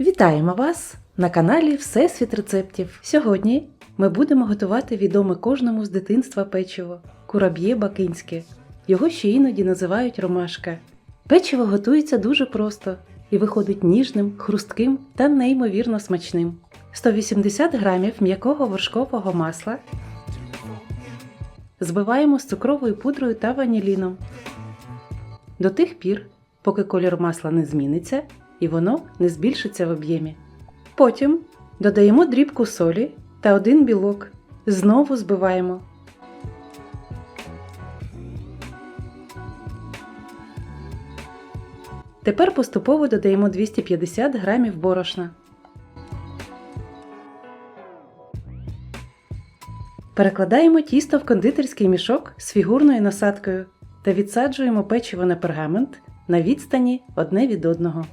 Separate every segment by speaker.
Speaker 1: Вітаємо вас на каналі Всесвіт рецептів. Сьогодні ми будемо готувати відоме кожному з дитинства печиво кураб'є бакинське. Його ще іноді називають ромашка. Печиво готується дуже просто і виходить ніжним, хрустким та неймовірно смачним. 180 грамів м'якого вершкового масла збиваємо з цукровою пудрою та ваніліном до тих пір, поки колір масла не зміниться і воно не збільшиться в об'ємі. Потім додаємо дрібку солі та один білок. Знову збиваємо. Тепер поступово додаємо 250 грамів борошна. Перекладаємо тісто в кондитерський мішок з фігурною насадкою та відсаджуємо печиво на пергамент на відстані одне від одного.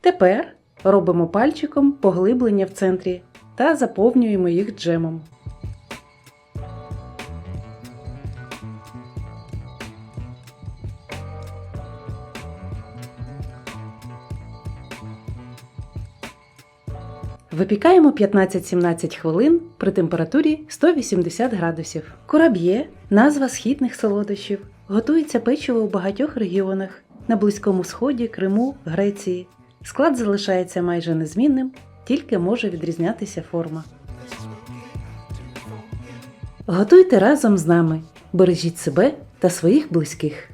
Speaker 1: Тепер робимо пальчиком поглиблення в центрі та заповнюємо їх джемом. Випікаємо 15-17 хвилин при температурі 180 градусів. Кураб'є назва східних солодощів. Готується печиво у багатьох регіонах на Близькому Сході, Криму, Греції. Склад залишається майже незмінним, тільки може відрізнятися форма. Готуйте разом з нами. Бережіть себе та своїх близьких.